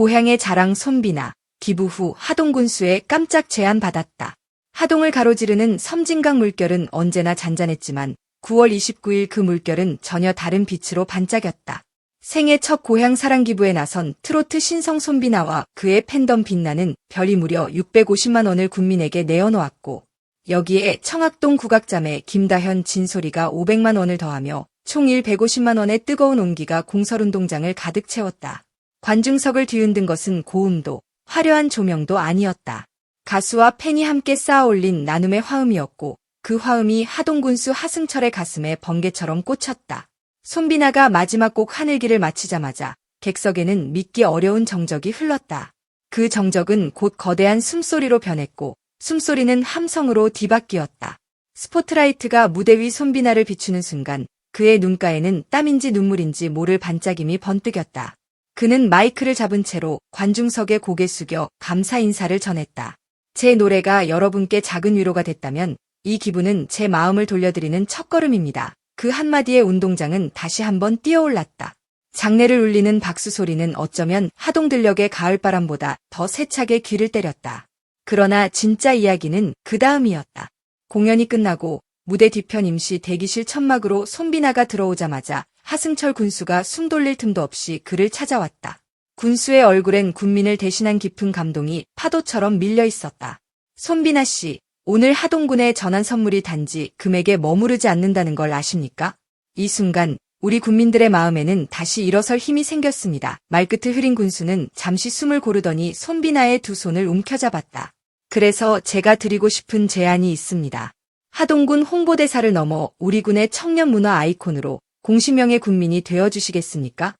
고향의 자랑 손비나 기부 후 하동군수에 깜짝 제안받았다. 하동을 가로지르는 섬진강 물결은 언제나 잔잔했지만 9월 29일 그 물결은 전혀 다른 빛으로 반짝였다. 생애 첫 고향 사랑 기부에 나선 트로트 신성 손비나와 그의 팬덤 빛나는 별이 무려 650만 원을 국민에게 내어놓았고 여기에 청학동 국악자매 김다현 진소리가 500만 원을 더하며 총 150만 원의 뜨거운 온기가 공설운동장을 가득 채웠다. 관중석을 뒤흔든 것은 고음도 화려한 조명도 아니었다. 가수와 팬이 함께 쌓아 올린 나눔의 화음이었고 그 화음이 하동군수 하승철의 가슴에 번개처럼 꽂혔다. 손비나가 마지막 곡 하늘길을 마치자마자 객석에는 믿기 어려운 정적이 흘렀다. 그 정적은 곧 거대한 숨소리로 변했고 숨소리는 함성으로 뒤바뀌었다. 스포트라이트가 무대 위 손비나를 비추는 순간 그의 눈가에는 땀인지 눈물인지 모를 반짝임이 번뜩였다. 그는 마이크를 잡은 채로 관중석에 고개 숙여 감사 인사를 전했다. 제 노래가 여러분께 작은 위로가 됐다면 이 기분은 제 마음을 돌려드리는 첫걸음입니다. 그 한마디의 운동장은 다시 한번 뛰어올랐다. 장례를 울리는 박수 소리는 어쩌면 하동들녘의 가을바람보다 더 세차게 귀를 때렸다. 그러나 진짜 이야기는 그 다음이었다. 공연이 끝나고 무대 뒤편 임시 대기실 천막으로 손비나가 들어오자마자 하승철 군수가 숨 돌릴 틈도 없이 그를 찾아왔다. 군수의 얼굴엔 군민을 대신한 깊은 감동이 파도처럼 밀려 있었다. 손비나 씨, 오늘 하동군에 전한 선물이 단지 금액에 머무르지 않는다는 걸 아십니까? 이 순간 우리 국민들의 마음에는 다시 일어설 힘이 생겼습니다. 말끝을 흐린 군수는 잠시 숨을 고르더니 손비나의 두 손을 움켜잡았다. 그래서 제가 드리고 싶은 제안이 있습니다. 하동군 홍보대사를 넘어 우리 군의 청년 문화 아이콘으로 공시명의 군민이 되어주시겠습니까?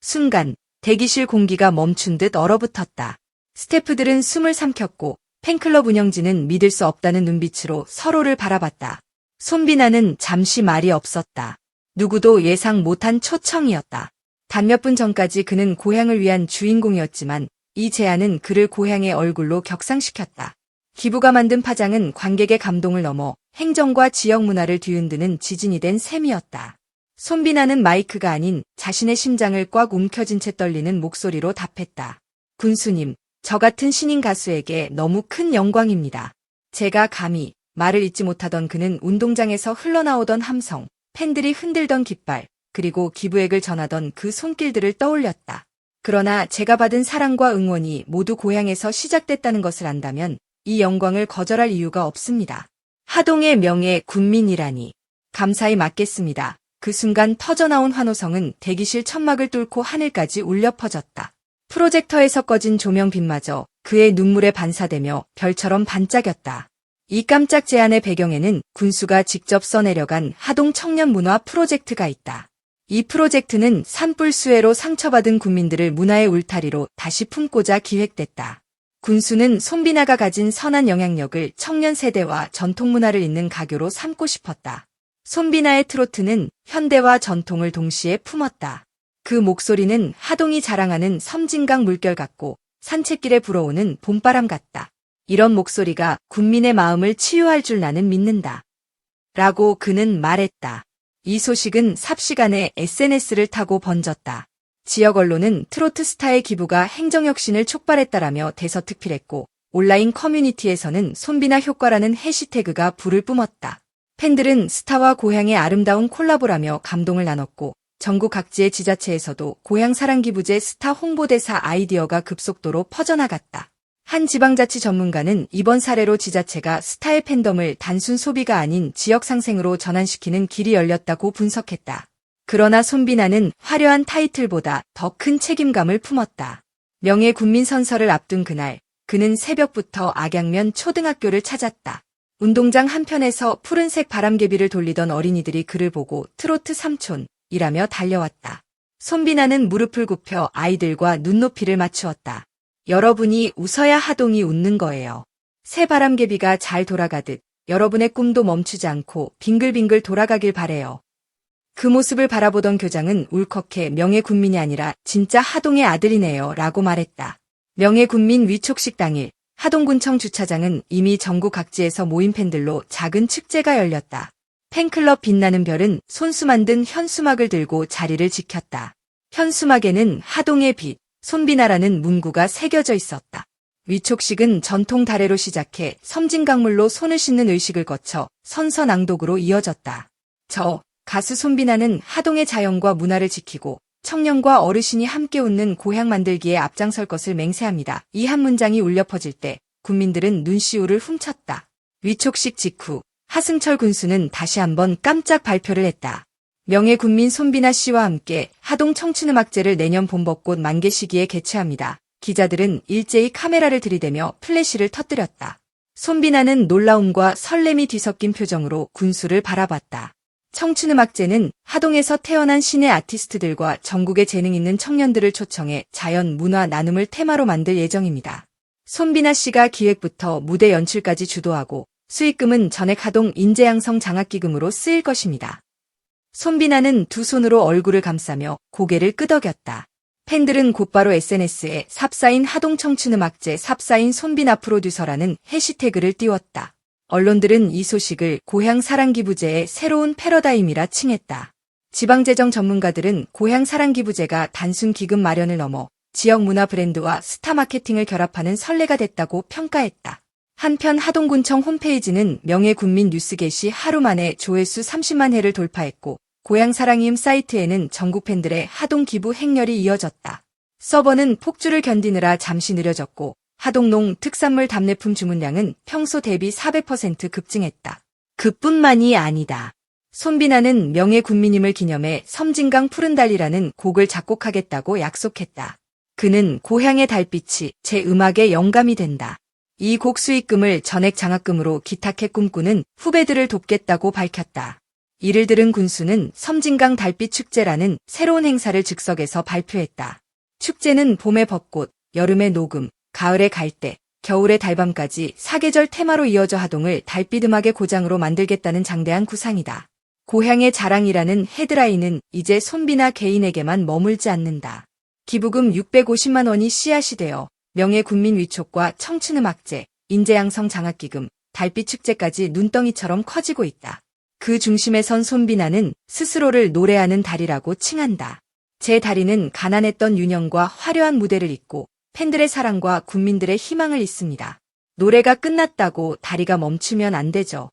순간 대기실 공기가 멈춘 듯 얼어붙었다. 스태프들은 숨을 삼켰고 팬클럽 운영진은 믿을 수 없다는 눈빛으로 서로를 바라봤다. 손비나는 잠시 말이 없었다. 누구도 예상 못한 초청이었다. 단 몇 분 전까지 그는 고향을 위한 주인공이었지만 이 제안은 그를 고향의 얼굴로 격상시켰다. 기부가 만든 파장은 관객의 감동을 넘어 행정과 지역 문화를 뒤흔드는 지진이 된 셈이었다. 손비나는 마이크가 아닌 자신의 심장을 꽉 움켜쥔 채 떨리는 목소리로 답했다. 군수님, 저 같은 신인 가수에게 너무 큰 영광입니다. 제가 감히 말을 잇지 못하던 그는 운동장에서 흘러나오던 함성, 팬들이 흔들던 깃발, 그리고 기부액을 전하던 그 손길들을 떠올렸다. 그러나 제가 받은 사랑과 응원이 모두 고향에서 시작됐다는 것을 안다면 이 영광을 거절할 이유가 없습니다. 하동의 명예 군민이라니. 감사히 맡겠습니다. 그 순간 터져나온 환호성은 대기실 천막을 뚫고 하늘까지 울려 퍼졌다. 프로젝터에서 꺼진 조명빛마저 그의 눈물에 반사되며 별처럼 반짝였다. 이 깜짝 제안의 배경에는 군수가 직접 써내려간 하동 청년 문화 프로젝트가 있다. 이 프로젝트는 산불 수해로 상처받은 국민들을 문화의 울타리로 다시 품고자 기획됐다. 군수는 손비나가 가진 선한 영향력을 청년 세대와 전통 문화를 잇는 가교로 삼고 싶었다. 손비나의 트로트는 현대와 전통을 동시에 품었다. 그 목소리는 하동이 자랑하는 섬진강 물결 같고 산책길에 불어오는 봄바람 같다. 이런 목소리가 국민의 마음을 치유할 줄 나는 믿는다. 라고 그는 말했다. 이 소식은 삽시간에 SNS를 타고 번졌다. 지역 언론은 트로트 스타의 기부가 행정혁신을 촉발했다라며 대서특필했고 온라인 커뮤니티에서는 손비나 효과라는 해시태그가 불을 뿜었다. 팬들은 스타와 고향의 아름다운 콜라보라며 감동을 나눴고 전국 각지의 지자체에서도 고향 사랑기부제 스타 홍보대사 아이디어가 급속도로 퍼져나갔다. 한 지방자치 전문가는 이번 사례로 지자체가 스타의 팬덤을 단순 소비가 아닌 지역 상생으로 전환시키는 길이 열렸다고 분석했다. 그러나 손비나는 화려한 타이틀보다 더 큰 책임감을 품었다. 명예 국민 선서를 앞둔 그날, 그는 새벽부터 악양면 초등학교를 찾았다. 운동장 한편에서 푸른색 바람개비를 돌리던 어린이들이 그를 보고 트로트 삼촌이라며 달려왔다. 손비나는 무릎을 굽혀 아이들과 눈높이를 맞추었다. 여러분이 웃어야 하동이 웃는 거예요. 새 바람개비가 잘 돌아가듯 여러분의 꿈도 멈추지 않고 빙글빙글 돌아가길 바래요. 그 모습을 바라보던 교장은 울컥해 명예군민이 아니라 진짜 하동의 아들이네요 라고 말했다. 명예군민 위촉식 당일 하동군청 주차장은 이미 전국 각지에서 모인 팬들로 작은 축제가 열렸다. 팬클럽 빛나는 별은 손수 만든 현수막을 들고 자리를 지켰다. 현수막에는 하동의 빛, 손비나라는 문구가 새겨져 있었다. 위촉식은 전통 다래로 시작해 섬진강물로 손을 씻는 의식을 거쳐 선서낭독으로 이어졌다. 저 가수 손비나는 하동의 자연과 문화를 지키고 청년과 어르신이 함께 웃는 고향 만들기에 앞장설 것을 맹세합니다. 이 한 문장이 울려 퍼질 때 국민들은 눈시울을 훔쳤다. 위촉식 직후 하승철 군수는 다시 한번 깜짝 발표를 했다. 명예 군민 손비나 씨와 함께 하동 청춘음악제를 내년 봄벚꽃 만개 시기에 개최합니다. 기자들은 일제히 카메라를 들이대며 플래시를 터뜨렸다. 손비나는 놀라움과 설렘이 뒤섞인 표정으로 군수를 바라봤다. 청춘음악제는 하동에서 태어난 신의 아티스트들과 전국의 재능 있는 청년들을 초청해 자연, 문화 나눔을 테마로 만들 예정입니다. 손비나 씨가 기획부터 무대 연출까지 주도하고 수익금은 전액 하동 인재양성 장학기금으로 쓰일 것입니다. 손비나는 두 손으로 얼굴을 감싸며 고개를 끄덕였다. 팬들은 곧바로 SNS에 삽사인 하동 청춘음악제 삽사인 손비나 프로듀서라는 해시태그를 띄웠다. 언론들은 이 소식을 고향 사랑기부제의 새로운 패러다임이라 칭했다. 지방재정 전문가들은 고향 사랑기부제가 단순 기금 마련을 넘어 지역 문화 브랜드와 스타 마케팅을 결합하는 선례가 됐다고 평가했다. 한편 하동군청 홈페이지는 명예군민 뉴스 게시 하루 만에 조회수 30만 회를 돌파했고 고향 사랑이음 사이트에는 전국 팬들의 하동 기부 행렬이 이어졌다. 서버는 폭주를 견디느라 잠시 느려졌고 하동농 특산물 답례품 주문량은 평소 대비 400% 급증했다. 그뿐만이 아니다. 손비나는 명예 군민임을 기념해 섬진강 푸른 달이라는 곡을 작곡하겠다고 약속했다. 그는 고향의 달빛이 제 음악의 영감이 된다. 이 곡 수익금을 전액 장학금으로 기탁해 꿈꾸는 후배들을 돕겠다고 밝혔다. 이를 들은 군수는 섬진강 달빛 축제라는 새로운 행사를 즉석에서 발표했다. 축제는 봄의 벚꽃, 여름의 녹음, 가을의 갈대, 겨울의 달밤까지 사계절 테마로 이어져 하동을 달빛 음악의 고장으로 만들겠다는 장대한 구상이다. 고향의 자랑이라는 헤드라인은 이제 손비나 개인에게만 머물지 않는다. 기부금 650만 원이 씨앗이 되어 명예 군민 위촉과 청춘음악제, 인재양성 장학기금, 달빛 축제까지 눈덩이처럼 커지고 있다. 그 중심에 선 손비나는 스스로를 노래하는 달이라고 칭한다. 제 다리는 가난했던 유년과 화려한 무대를 잇고 팬들의 사랑과 국민들의 희망을 잇습니다. 노래가 끝났다고 다리가 멈추면 안 되죠.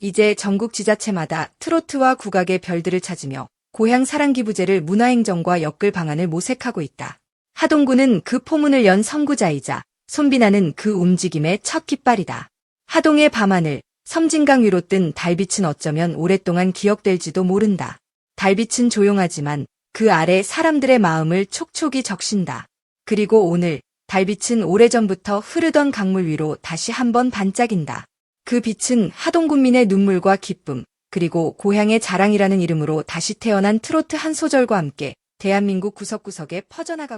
이제 전국 지자체마다 트로트와 국악의 별들을 찾으며 고향 사랑기부제를 문화행정과 엮을 방안을 모색하고 있다. 하동구는 그 포문을 연 선구자이자 손비나는 그 움직임의 첫 깃발이다. 하동의 밤하늘, 섬진강 위로 뜬 달빛은 어쩌면 오랫동안 기억될지도 모른다. 달빛은 조용하지만 그 아래 사람들의 마음을 촉촉이 적신다. 그리고 오늘 달빛은 오래전부터 흐르던 강물 위로 다시 한번 반짝인다. 그 빛은 하동군민의 눈물과 기쁨, 그리고 고향의 자랑이라는 이름으로 다시 태어난 트로트 한 소절과 함께 대한민국 구석구석에 퍼져나가고